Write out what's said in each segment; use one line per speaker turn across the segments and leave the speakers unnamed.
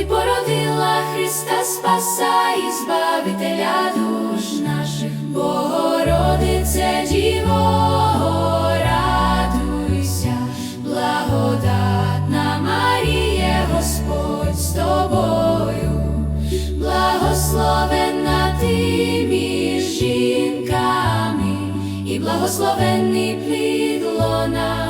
ти породила Христа Спаса і Збавителя душ наших, Богородице Діво, благословенна ти між жінками, і благословенний плід лона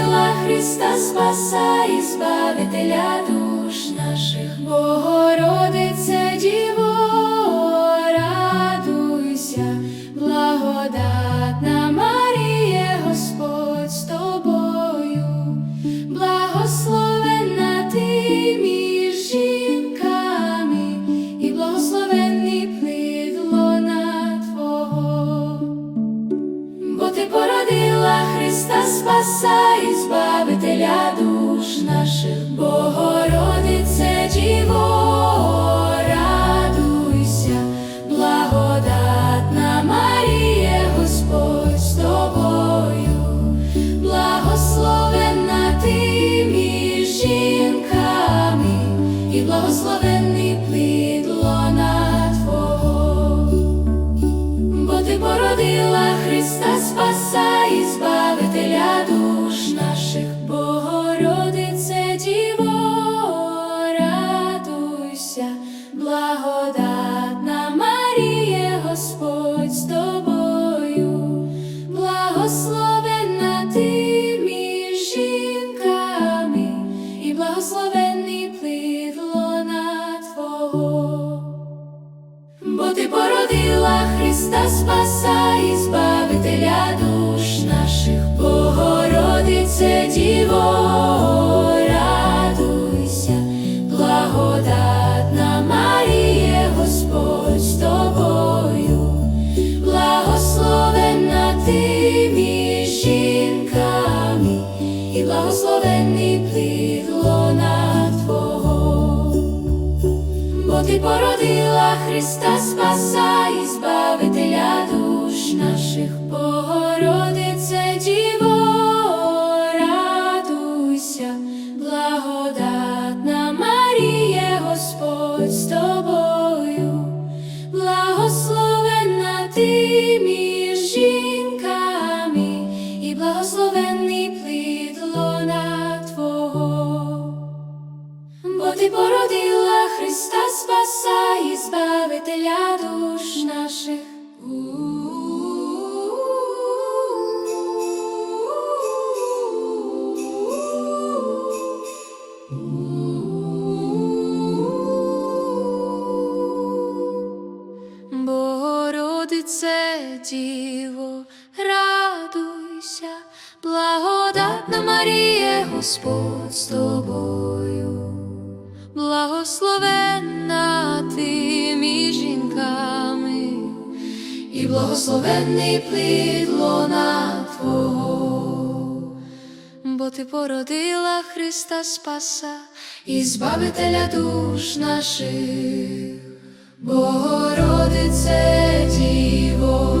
Христа Спаса і Збавителя душ наших, Богородице Діво, Господь з тобою, благословенна ти між жінками, і благословенний плід лона Твого. Бо ти породила Христа Спаса і Збавителя душ наших. Діво, радуйся, благодатна Марія, Господь з тобою, благословенна ти між жінками, і благословенний плід лона Твого. бо ти породила Христа Спаса і Збавителя душ наших, Богородице Діво,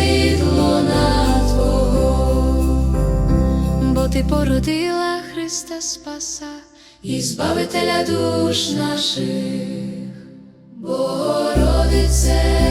породила Христа Спаса і Збавителя душ наших, Богородице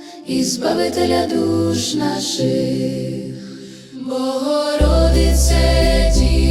і Збавителя душ наших, Богородице Діво,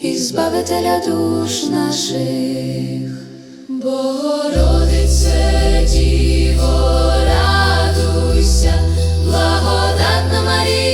і Збавителя душ наших, Богородице Діво, радуйся, благодатна Маріє,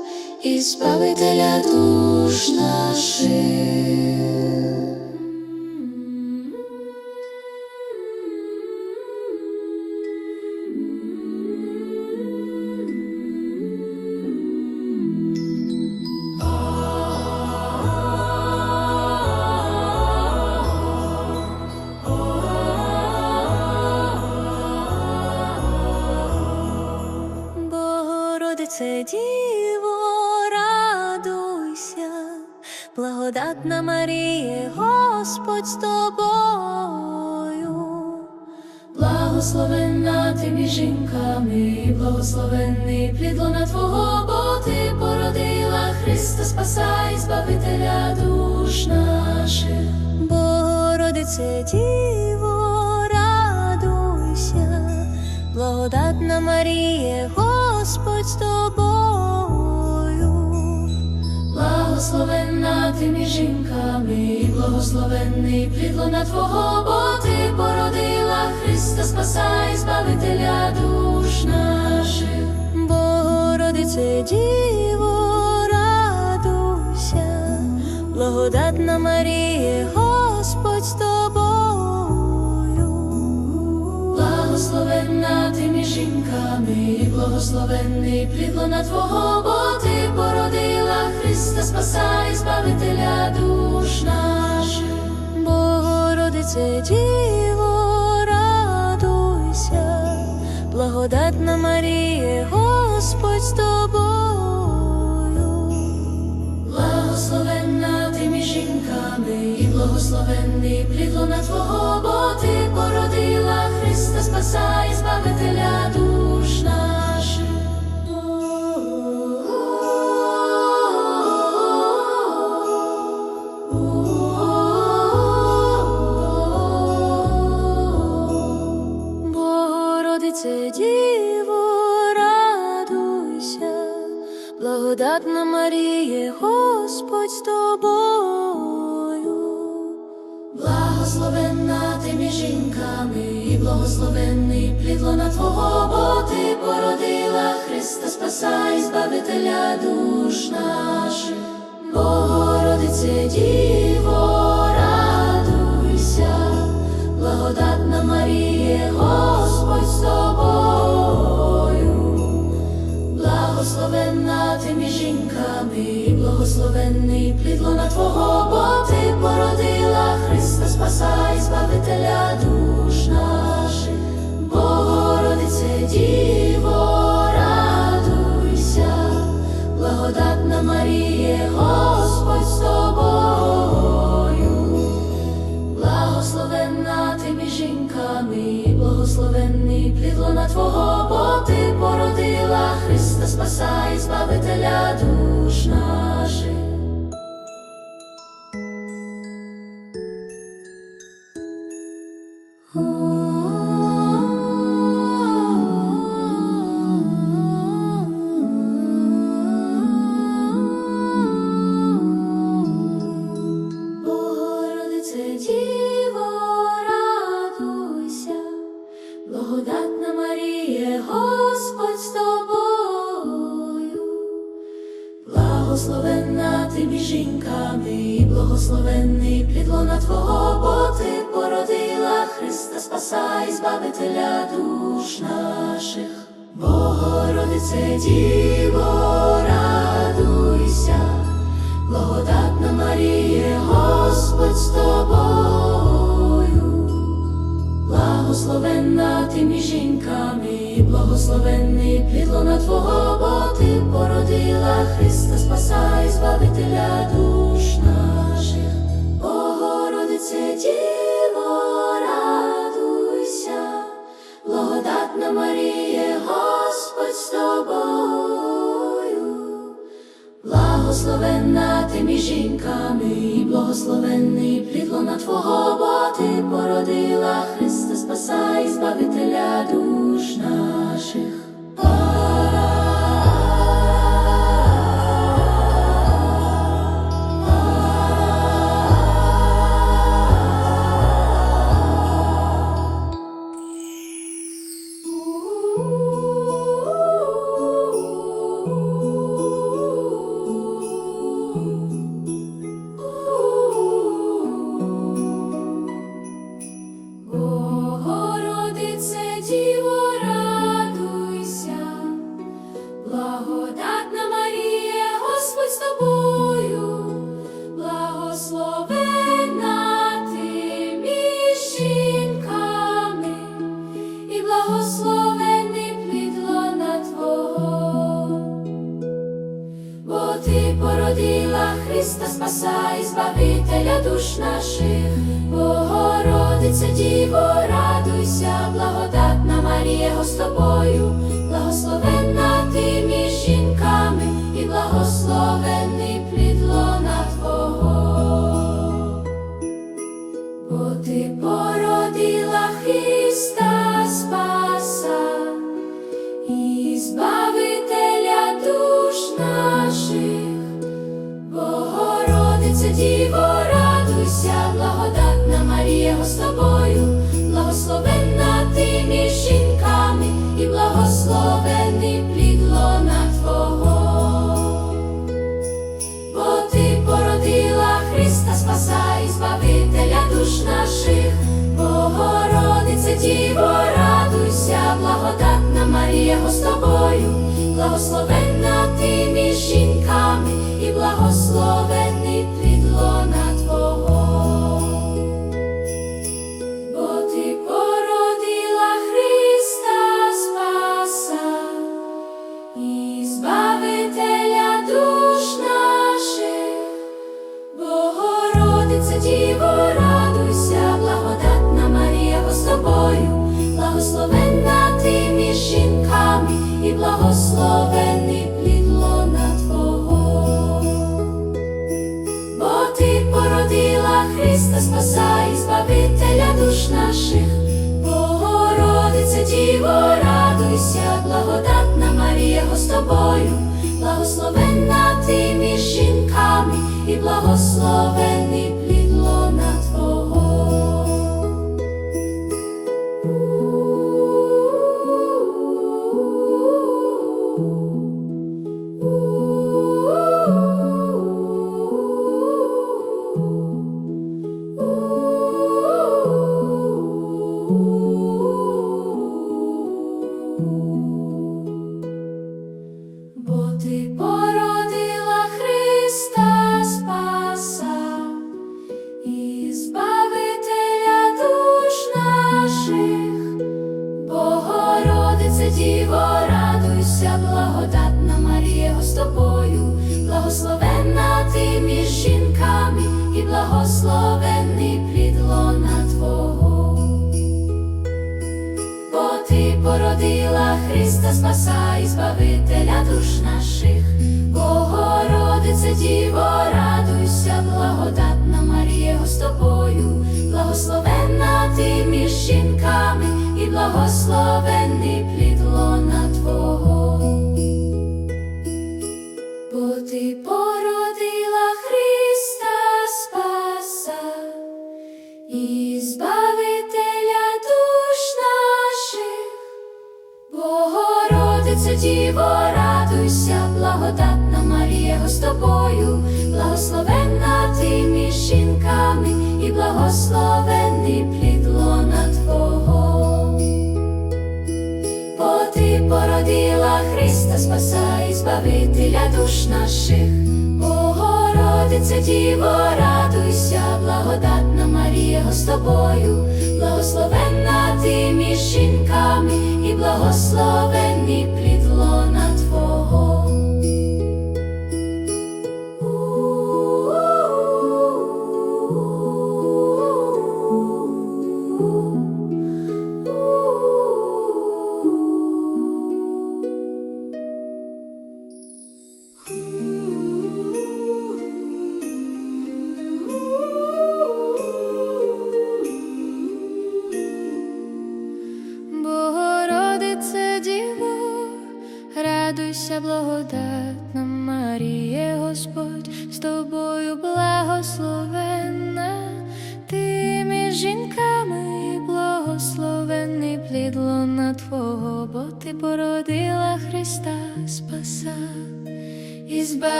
і Збавителя душ наших.
Благодатна Маріє, Господь з тобою,
Благословенна ти між жінками, і благословенний плід лона Твого, бо ти породила Христа, спасай, збавителя душ наших.
Богородице Діво, радуйся, благодатна Маріє, Господь з тобою.
Благословенна ти між жінками, і благословенний плідлона Твого, бо ти породила Христа, спасай, збавителя душ наших.
Богородице Діво, радуйся, благодатна Маріє,
благословенний плід лона Твого, бо ти породила Христа, спасай, збавителя душ наших.
Богородице Діво, радуйся, благодатна Маріє, Господь з тобою.
Благословенна ти між жінками, і благословенний плід лона Твого, бо ти породила Христа, спасай, збавителя душ благословенний плід лона Твого, бо ти породила Христа, спасай, збавителя душ наших. Богородице Діво, радуйся, благодатна Маріє, Господь з тобою. Благословенна ти між жінками, благословенний плід лона Твого, бо ти породила Христа, спасай, збавителя збавителя душ наших. Богородице Діво, радуйся, благодатна Маріє, Господь з тобою. Благословенна ти між жінками, і благословенний плід лона Твого, бо ти породила Христа, спасай, збавителя душ наших. Богородице Діво, благодатна Маріє, Господь з тобою. Благословенна ти між жінками, і благословенний плідлона Твого, бо ти породила Христа, спасай, збавителя душ наших.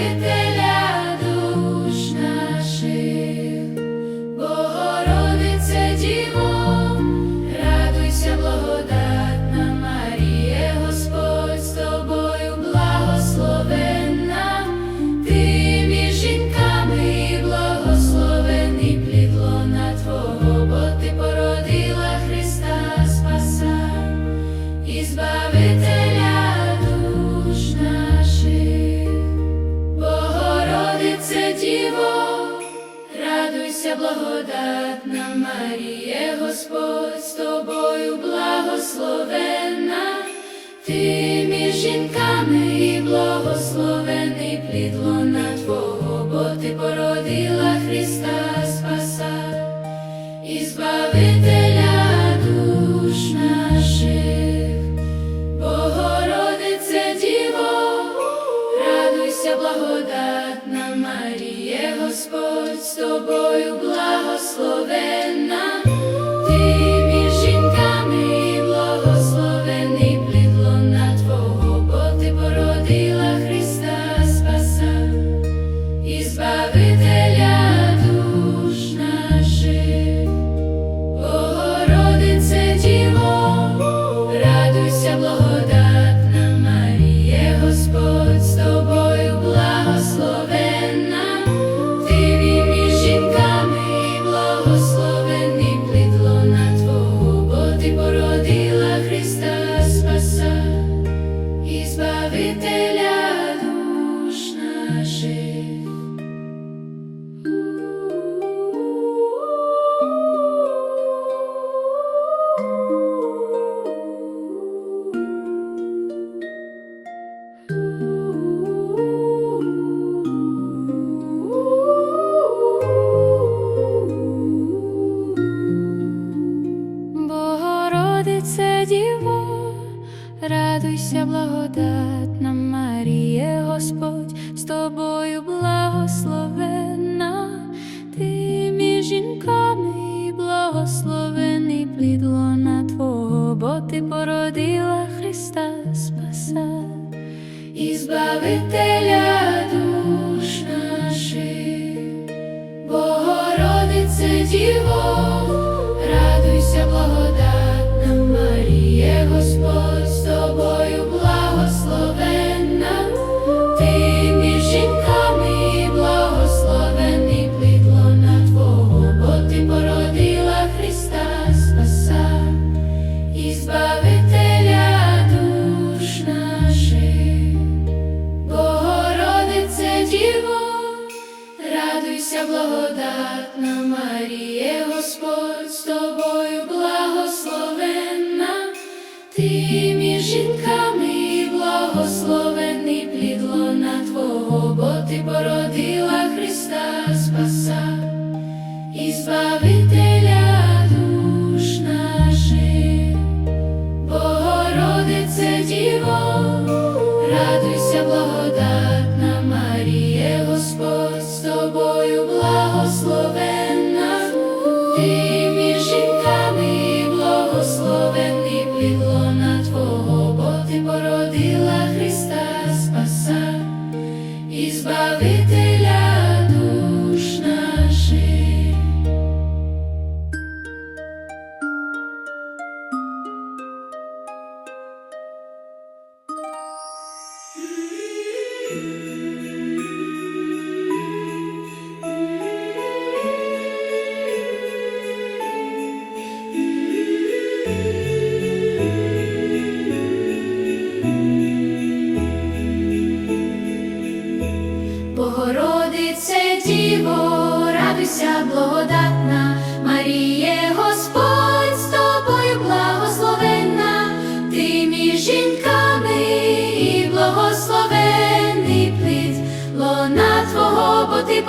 Збавителя boy, oh сидіво. благодать.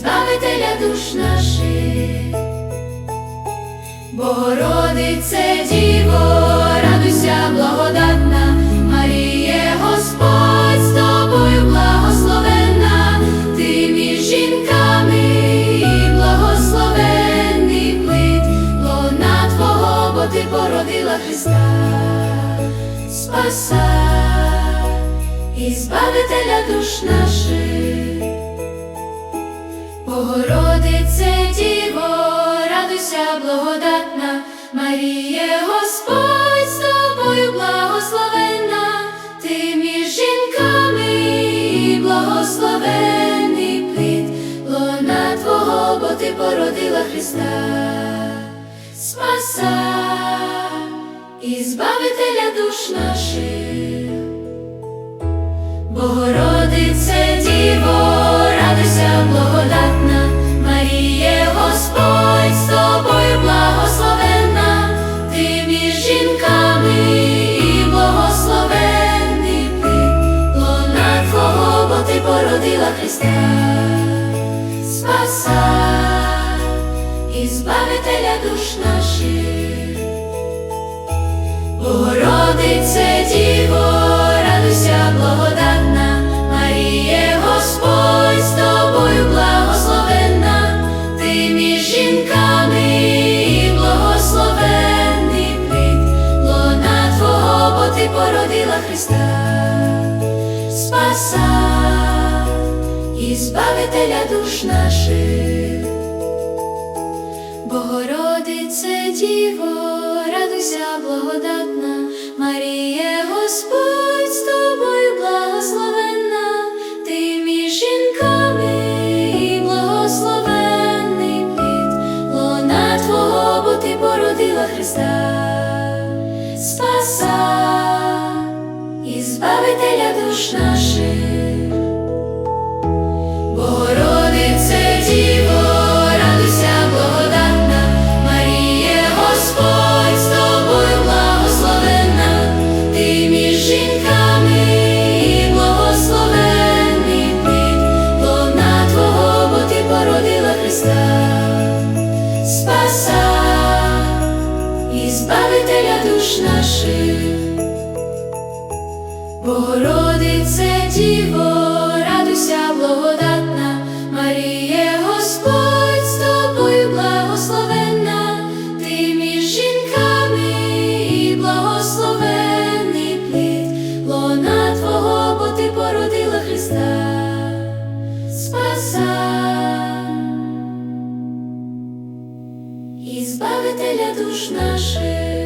Збавителя душ наших,
Богородице Діво, радуйся, благодатна, Маріє Господь з тобою благословенна, ти між жінками і благословенний плит, лона Твого, бо ти породила Христа, спаса і збавителя душ наших радуйся, благодатна, Маріє, Господь з тобою благословенна, ти між жінками благословений плід, лона Твого, бо ти породила Христа, Спаса і збавителя душ наших. Богородице Діво, радуйся, благодатна, З тобою благословенна, ти між жінками і благословенний лона Твого, бо ти породила Христа, Спаса і збавителя душ наших. Богородице Христа, Спаса і збавителя душ наших. душ наших.